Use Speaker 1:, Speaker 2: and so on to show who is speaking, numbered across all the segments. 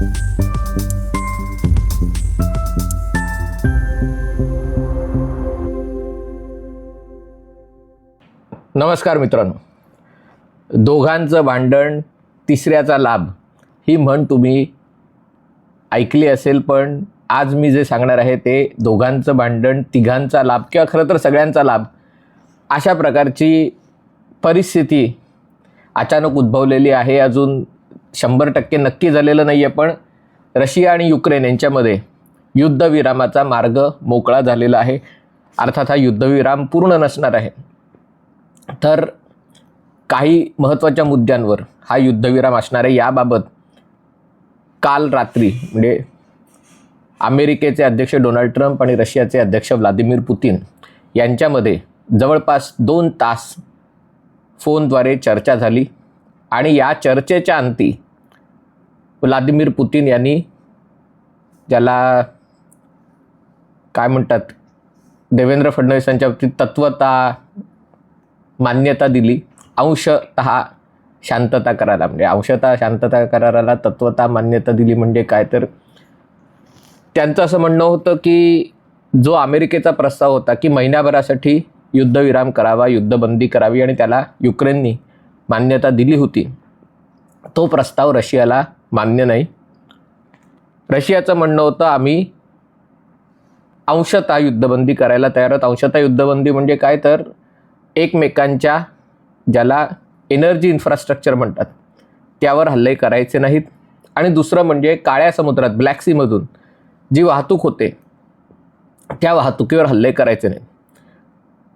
Speaker 1: नमस्कार मित्रांनो. दोघांचं भांडण तिसऱ्याचा लाभ ही म्हण तुम्ही ऐकली असेल पण आज मी जे सांगणार आहे ते दोघांचं भांडण तिघांचा लाभ किंवा खरं तर सगळ्यांचा लाभ अशा प्रकारची परिस्थिती अचानक उद्भवलेली आहे. अजून शंभर टक्के नक्की झालेलं नाही आहे पण रशिया आणि युक्रेन यांच्यामध्ये युद्धविरामाचा मार्ग मोकळा झालेला आहे. अर्थात हा युद्धविराम पूर्ण नसणार आहे. तर काही महत्त्वाच्या मुद्द्यांवर हा युद्धविराम असणार आहे. याबाबत काल रात्री म्हणजे अमेरिकेचे अध्यक्ष डोनाल्ड ट्रम्प आणि रशियाचे अध्यक्ष व्लादिमीर पुतीन यांच्यामध्ये जवळपास दोन तास फोनद्वारे चर्चा झाली. आणि या चर्चेच्या अंती व्लादिमीर पुतीन यांनी ज्याला काय म्हणतात देवेंद्र फडणवीसांच्या बाबतीत तत्वता मान्यता दिली अंशतः शांतता कराराला म्हणजे अंशतः शांतता कराराला तत्वता मान्यता दिली म्हणजे काय तर? त्यांचं असं म्हणणं होतं की जो अमेरिकेचा प्रस्ताव होता की महिन्याभरासाठी युद्धविराम करावा युद्धबंदी करावी आणि त्याला युक्रेननी मान्यता दिली होती. तो प्रस्ताव रशियाला मान्य नाही. रशियाचं म्हणणं होतं आम्ही अंशतः युद्धबंदी करायला तयार आहोत. अंशतः युद्धबंदी म्हणजे काय? तर एकमेकांच्या ज्याला एनर्जी इन्फ्रास्ट्रक्चर म्हणतात त्यावर हल्ले करायचे नाहीत. आणि दुसरं म्हणजे काळ्या समुद्रात ब्लॅक सीमधून जी वाहतूक होते त्या वाहतुकीवर हल्ले करायचे नाहीत.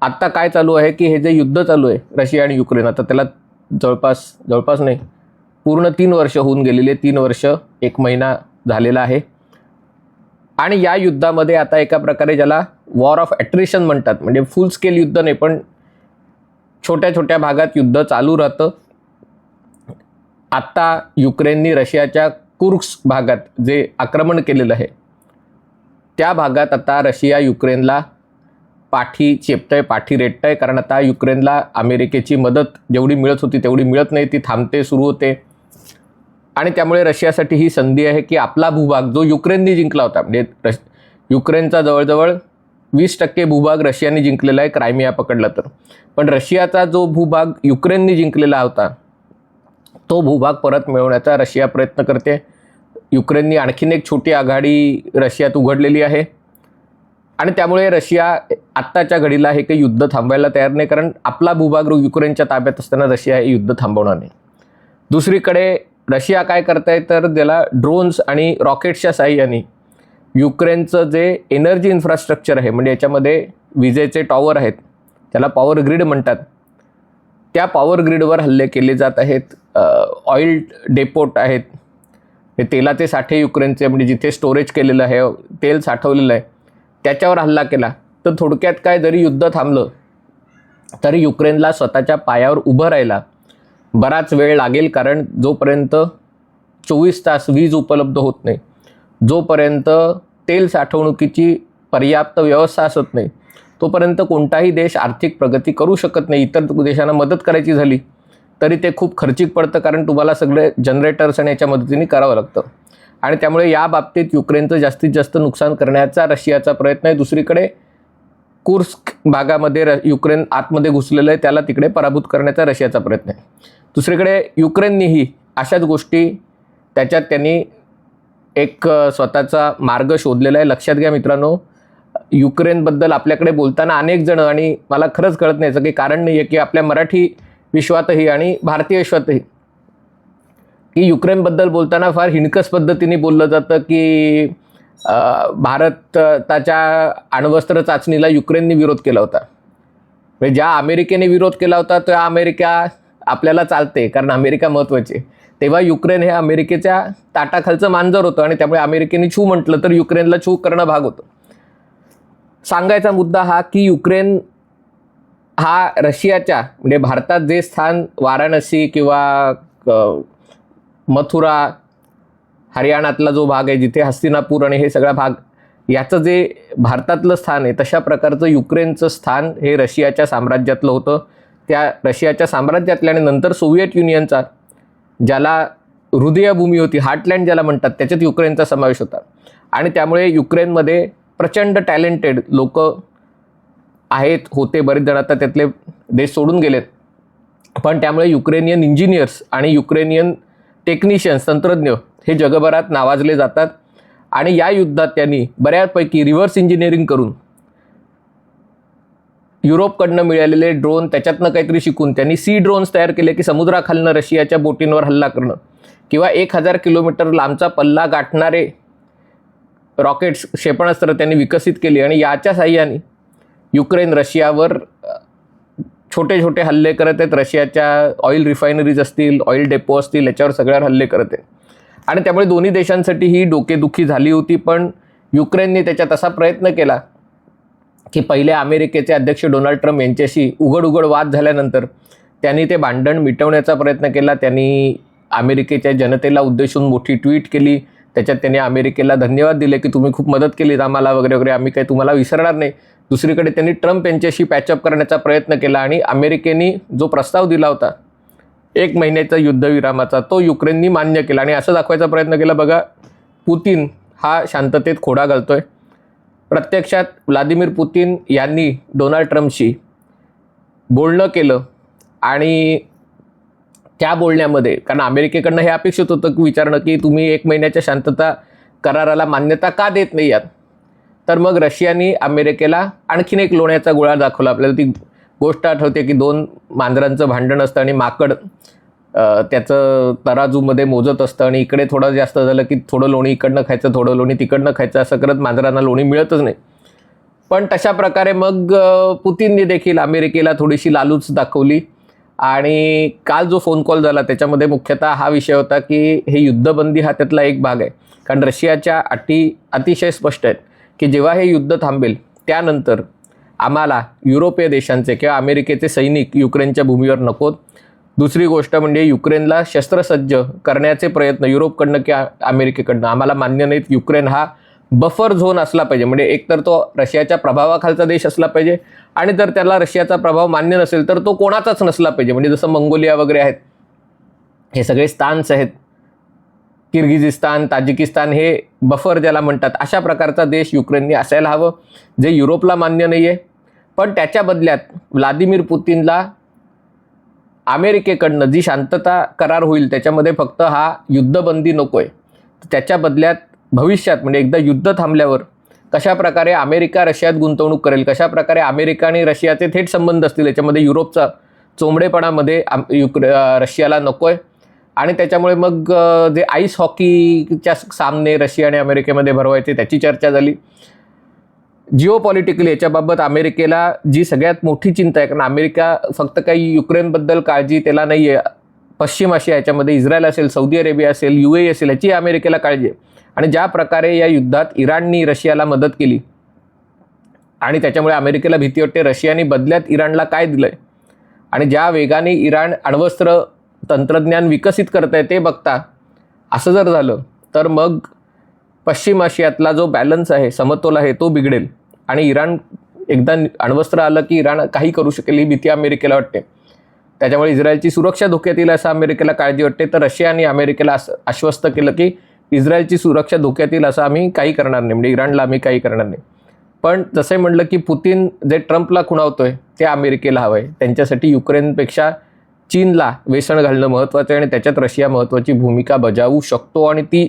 Speaker 1: आत्ता काय चालू आहे की हे जे युद्ध चालू आहे रशिया आणि युक्रेन आता त्याला जवळपास जवळपास नाही पूर्ण तीन वर्ष होऊन गेलेले तीन वर्ष एक महिना झालेला आहे. आणि या युद्धामध्ये आता एका प्रकारे ज्याला वॉर ऑफ ॲट्रिशन म्हणतात म्हणजे फुल स्केल युद्ध नाही पण छोट्या छोट्या भागात युद्ध चालू राहतं. आत्ता युक्रेननी रशियाच्या कुर्क्स भागात जे आक्रमण केलेलं आहे त्या भागात आता रशिया युक्रेनला पाठी चेपतंय पाठी रेटतंय कारण आता युक्रेनला अमेरिकेची मदत जेवढी मिळत होती तेवढी मिळत नाही. ती थांबते सुरू होते. आणि त्यामुळे रशियासाठी ही संधी आहे की आपला भूभाग जो युक्रेननी जिंकला होता म्हणजे रश युक्रेनचा जवळजवळ वीस टक्के भूभाग रशियाने जिंकलेला आहे क्रायमिया पकडला तर. पण रशियाचा जो भूभाग युक्रेननी जिंकलेला होता तो भूभाग परत मिळवण्याचा रशिया प्रयत्न करते. युक्रेननी आणखीन एक छोटी आघाडी रशियात उघडलेली आहे. आणि त्यामुळे रशिया आत्ताच्या घडीला हे काही युद्ध थांबवायला तयार नाही कारण आपला भूभाग युक्रेनच्या ताब्यात असताना रशिया हे युद्ध थांबवणार नाही. दुसरीकडे रशिया काय करताय तर त्याला ड्रोन्स आणि रॉकेट्सच्या साह्याने युक्रेनचं जे एनर्जी इन्फ्रास्ट्रक्चर आहे म्हणजे याच्यामध्ये विजेचे टॉवर आहेत त्याला पॉवर ग्रीड म्हणतात त्या पॉवर ग्रीडवर हल्ले केले जात आहेत ऑइल डेपोट आहेत हे तेलाचे साठे युक्रेनचे म्हणजे जिथे स्टोरेज केलेलं आहे तेल साठवलेलं आहे त्याच्यावर हल्ला केला. तर थोडक्यात काय जरी युद्ध थांबलं तरी युक्रेनला स्वतःच्या पायावर उभं राहायला बराच वेळ लागेल कारण जोपर्यंत चोवीस तास वीज उपलब्ध होत नाही जोपर्यंत तेल साठवणुकीची पर्याप्त व्यवस्था असत नाही तोपर्यंत कोणताही देश आर्थिक प्रगती करू शकत नाही इतर देशांना मदत करायची झाली तरी ते खूप खर्चिक पडतं कारण तुम्हाला सगळे जनरेटर्स आणि याच्या मदतीने करावं लागतं. आणि त्यामुळे या बाबतीत युक्रेनचं जास्तीत जास्त नुकसान करण्याचा रशियाचा प्रयत्न आहे. दुसरीकडे कुर्स्क भागामध्ये र युक्रेन आतमध्ये घुसलेलं आहे. त्याला तिकडे पराभूत करण्याचा रशियाचा प्रयत्न आहे. दुसरीकडे युक्रेननीही अशाच गोष्टी त्याच्यात त्यांनी एक स्वतःचा मार्ग शोधलेला आहे. लक्षात घ्या मित्रांनो युक्रेनबद्दल आपल्याकडे बोलताना अनेक जण आणि मला खरंच कळत नाही याचं काही कारण नाही आहे की आपल्या मराठी विश्वातही आणि भारतीय विश्वातही की युक्रेनबद्दल बोलताना फार हिणकस पद्धतीने बोललं जातं की भारताच्या अण्वस्त्र चाचणीला युक्रेनने विरोध केला होता. म्हणजे ज्या अमेरिकेने विरोध केला होता त्या अमेरिका आपल्याला चालते कारण अमेरिका महत्त्वाची तेव्हा युक्रेन हे अमेरिकेच्या ताटाखालचं मांजर होतं आणि त्यामुळे अमेरिकेने छू म्हटलं तर युक्रेनला छू करणं भाग होतं. सांगायचा मुद्दा हा की युक्रेन हा रशियाच्या म्हणजे भारतात जे स्थान वाराणसी किंवा मथुरा हरियाणातला जो भाग आहे जिथे हस्तिनापूर आणि हे सगळा भाग याचं जे भारतातलं स्थान आहे तशा प्रकारचं युक्रेनचं स्थान हे रशियाच्या साम्राज्यातलं होतं. त्या रशियाच्या साम्राज्यातल्या आणि नंतर सोव्हिएट युनियनचा ज्याला हृदयभूमी होती हार्टलँड ज्याला म्हणतात त्याच्यात युक्रेनचा समावेश होता. आणि त्यामुळे युक्रेनमध्ये प्रचंड टॅलेंटेड लोक आहेत होते बरेच जण आता त्यातले देश सोडून गेलेत. पण त्यामुळे युक्रेनियन इंजिनियर्स आणि युक्रेनियन टेक्निशियन्स तंत्रज्ञ हे जगभरात नावाजले जातात. आणि या युद्धात त्यांनी बऱ्यापैकी रिव्हर्स इंजिनिअरिंग करून युरोपकडनं मिळालेले ड्रोन त्याच्यातनं काहीतरी शिकून त्यांनी सी ड्रोन्स तयार केले की समुद्राखालनं रशियाच्या बोटींवर हल्ला करणं. किंवा एक हजार किलोमीटर लांबचा पल्ला गाठणारे रॉकेट्स क्षेपणास्त्र त्यांनी विकसित केली. आणि याच्या साह्याने युक्रेन रशियावर छोटे छोटे हल्ले करत आहेत. रशियाच्या ऑइल रिफायनरीज असतील ऑइल डेपो असतील याच्यावर सगळ्यावर हल्ले करत आहेत. आणि त्यामुळे दोन्ही देशांसाठी ही डोकेदुखी झाली होती पण युक्रेनने त्याच्यात असा प्रयत्न केला की पहिले अमेरिकेचे अध्यक्ष डोनाल्ड ट्रम्प यांच्याशी उघड उघड वाद झाल्यानंतर त्यांनी ते भांडण मिटवण्याचा प्रयत्न केला. त्यांनी अमेरिकेच्या जनतेला उद्देशून मोठी ट्विट केली. त्याच्यात त्यांनी अमेरिकेला धन्यवाद दिले की तुम्ही खूप मदत केलीत आम्हाला वगैरे वगैरे. आम्ही काही तुम्हाला विसरणार नाही. दुसरीकडे त्यांनी ट्रम्प यांच्याशी पॅचअप करण्याचा प्रयत्न केला आणि अमेरिकेने जो प्रस्ताव दिला होता एक महिन्याचा युद्धविरामाचा तो युक्रेननी मान्य केला. आणि असं दाखवायचा प्रयत्न केला बघा पुतीन हा शांततेत खोडा घालतोय. प्रत्यक्षात व्लादिमीर पुतीन यांनी डोनाल्ड ट्रम्पशी बोलणं केलं आणि त्या बोलण्यामध्ये कारण अमेरिकेकडनं हे अपेक्षित होतं की विचारणं की तुम्ही एक महिन्याच्या शांतता कराराला मान्यता का देत नाही आहात? तर मग रशियाने अमेरिकेला आणखीन एक लोण्याचा गोळा दाखवला. आपल्याला ती गोष्ट आठवते की दोन मांजरांचं भांडण असतं आणि माकड त्याचं तराजूमध्ये मोजत असतं आणि इकडे थोडं जास्त झालं की थोडं लोणी इकडनं खायचं थोडं लोणी तिकडनं खायचं असं करत मांजरांना लोणी मिळतच नाही. पण तशा प्रकारे मग अ, पुतीनने देखील अमेरिकेला थोडीशी लालूच दाखवली. आणि काल जो फोन कॉल झाला त्याच्यामध्ये मुख्यतः हा विषय होता की हे युद्धबंदी हा त्यातला एक भाग आहे. कारण रशियाच्या अटी अतिशय स्पष्ट आहेत. की जेव्हा हे युद्ध थांबेल त्यानंतर आम्हाला युरोपीय देशांचे किंवा अमेरिकेचे सैनिक युक्रेनच्या भूमीवर नकोत. दुसरी गोष्ट म्हणजे युक्रेनला शस्त्रसज्ज करण्याचे प्रयत्न युरोपकडनं किंवा अमेरिकेकडनं आम्हाला मान्य नाहीत. युक्रेन हा बफर झोन असला पाहिजे. म्हणजे एकतर तो रशियाच्या प्रभावाखालचा देश असला पाहिजे आणि जर त्याला रशियाचा प्रभाव मान्य नसेल तर तो कोणाचाच नसला पाहिजे. म्हणजे जसं मंगोलिया वगैरे आहेत हे सगळे स्थान्स आहेत. किर्गिझिस्तान ताजिकिस्तान हे बफर ज्याला म्हणतात अशा प्रकारचा देश युक्रेनने असायला हवं जे युरोपला मान्य नाही आहे पण त्याच्या बदल्यात व्लादिमीर पुतीनला अमेरिकेकडनं जी शांतता करार होईल त्याच्यामध्ये फक्त हा युद्धबंदी नको आहे त्याच्या बदल्यात भविष्यात म्हणजे एकदा युद्ध थांबल्यावर कशा प्रकारे अमेरिका रशियात गुंतवणूक करेल कशा प्रकारे अमेरिका आणि रशियाचे थेट संबंध असतील याच्यामध्ये युरोपचा चोंबडेपणामध्ये आम- युक्रे रशियाला नको आहे आणि त्याच्यामुळे मग जे आईस हॉकीच्या सामने रशिया आणि अमेरिकेमध्ये भरवायचे त्याची चर्चा झाली. जिओ पॉलिटिकली याच्याबाबत अमेरिकेला जी सगळ्यात मोठी चिंता आहे कारण अमेरिका फक्त काही युक्रेनबद्दल काळजी त्याला नाही आहे. पश्चिम आशिया याच्यामध्ये इस्रायल असेल सौदी अरेबिया असेल यू ए असेल याची अमेरिकेला काळजी आहे. आणि ज्या प्रकारे या युद्धात इराणनी रशियाला मदत केली आणि त्याच्यामुळे अमेरिकेला भीती वाटते रशियाने बदल्यात इराणला काय दिलं आहे आणि ज्या वेगाने इराण अण्वस्त्र तंत्रज्ञान विकसित करत आहे ते बघता असं जर झालं तर मग पश्चिम आशियातला जो बॅलन्स आहे समतोल आहे तो बिघडेल. आणि इराण एकदा अण्वस्त्र आलं की इराण काही करू शकेल ही भीती अमेरिकेला वाटते. त्याच्यामुळे इस्रायलची सुरक्षा धोक्यात येईल असं अमेरिकेला काळजी वाटते. तर रशिया आणि अमेरिकेला असं आश्वस्त केलं की इस्रायलची सुरक्षा धोक्यात येईल असं आम्ही काही करणार नाही. म्हणजे इराणला आम्ही काही करणार नाही. पण जसे म्हणलं की पुतीन जे ट्रम्पला खुणावतो आहे ते अमेरिकेला हवं आहे त्यांच्यासाठी युक्रेनपेक्षा चीनला वेसण घालणं महत्त्वाचं आहे आणि त्याच्यात रशिया महत्त्वाची भूमिका बजावू शकतो आणि ती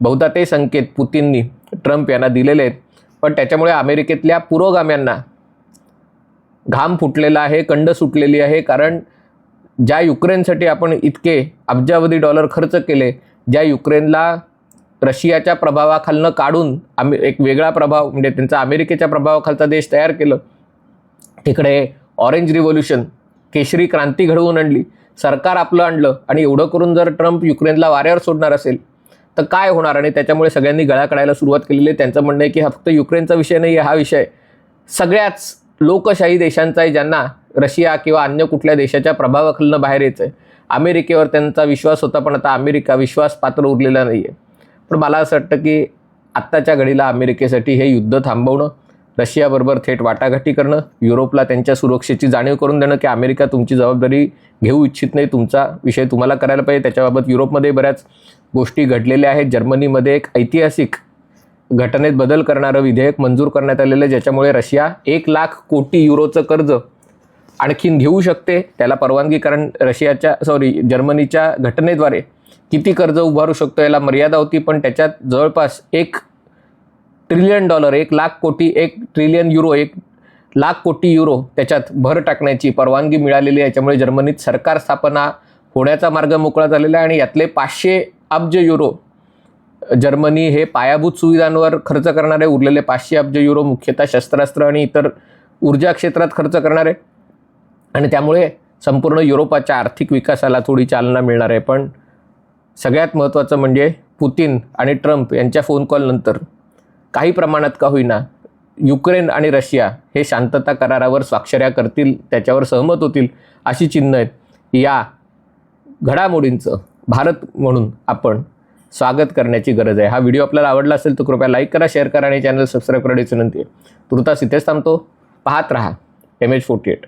Speaker 1: बहुधा ते संकेत पुतींनी ट्रम्प यांना दिलेले आहेत. पण त्याच्यामुळे अमेरिकेतल्या पुरोगाम्यांना घाम फुटलेला आहे कंड सुटलेली आहे कारण ज्या युक्रेनसाठी आपण इतके अब्जावधी डॉलर खर्च केले ज्या युक्रेनला रशियाच्या प्रभावाखालनं काढून आम्ही एक वेगळा प्रभाव म्हणजे त्यांचा अमेरिकेच्या प्रभावाखालचा देश तयार केलं तिकडे ऑरेंज रिव्होल्युशन केशरी क्रांती घडवून आणली. सरकार आपलं आणलं आणि एवढं करून जर ट्रम्प युक्रेनला वाऱ्यावर सोडणार असेल तर काय होणार? आणि त्याच्यामुळे सगळ्यांनी गळा काढायला सुरुवात केलेली आहे. त्यांचं म्हणणं आहे की हा फक्त युक्रेनचा विषय नाही आहे हा विषय सगळ्याच लोकशाही देशांचा आहे ज्यांना रशिया किंवा अन्य कुठल्या देशाच्या प्रभावाखालनं बाहेर यायचं आहे अमेरिकेवर त्यांचा विश्वास होता पण आता अमेरिका विश्वास पात्र उरलेला नाही आहे पण मला असं वाटतं की आत्ताच्या घडीला अमेरिकेसाठी हे युद्ध थांबवणं रशियाबरोबर थेट वाटाघाटी करणं युरोपला त्यांच्या सुरक्षेची जाणीव करून देणं की अमेरिका तुमची जबाबदारी घेऊ इच्छित नाही तुमचा विषय तुम्हाला करायला पाहिजे. त्याच्याबाबत युरोपमध्ये बऱ्याच गोष्टी घडलेल्या आहेत. जर्मनीमध्ये एक ऐतिहासिक घटनेत बदल करणारं विधेयक मंजूर करण्यात आलेलं आहे ज्याच्यामुळे रशिया एक लाख कोटी युरोचं कर्ज आणखीन घेऊ शकते. त्याला परवानगी कारण रशियाच्या सॉरी जर्मनीच्या घटनेद्वारे किती कर्ज उभारू शकतो याला मर्यादा होती पण त्याच्यात जवळपास एक ट्रिलियन डॉलर एक लाख कोटी एक ट्रिलियन युरो एक लाख कोटी युरो त्याच्यात भर टाकण्याची परवानगी मिळालेली आहे. याच्यामुळे जर्मनीत सरकार स्थापना होण्याचा मार्ग मोकळा झालेला आहे आणि यातले पाचशे अब्ज युरो जर्मनी हे पायाभूत सुविधांवर खर्च करणारे उरलेले पाचशे अब्ज युरो मुख्यतः शस्त्रास्त्र आणि इतर ऊर्जा क्षेत्रात खर्च करणारे आणि त्यामुळे संपूर्ण युरोपाच्या आर्थिक विकासाला थोडी चालना मिळणार आहे. पण सगळ्यात महत्त्वाचं म्हणजे पुतीन आणि ट्रम्प यांच्या फोन कॉलनंतर काही प्रमाणात का होईना युक्रेन आणि रशिया हे शांतता करारावर स्वाक्षऱ्या करतील त्याच्यावर सहमत होतील अशी चिन्ह आहेत. या घडामोडींचं भारत म्हणून आपण स्वागत करण्याची गरज आहे. हा व्हिडिओ आपल्याला आवडला असेल तर कृपया लाईक करा शेअर करा आणि चॅनल सबस्क्राईब करण्याची विनंती आहे तुर्तास इथेच थांबतो. पाहत राहा. M H forty eight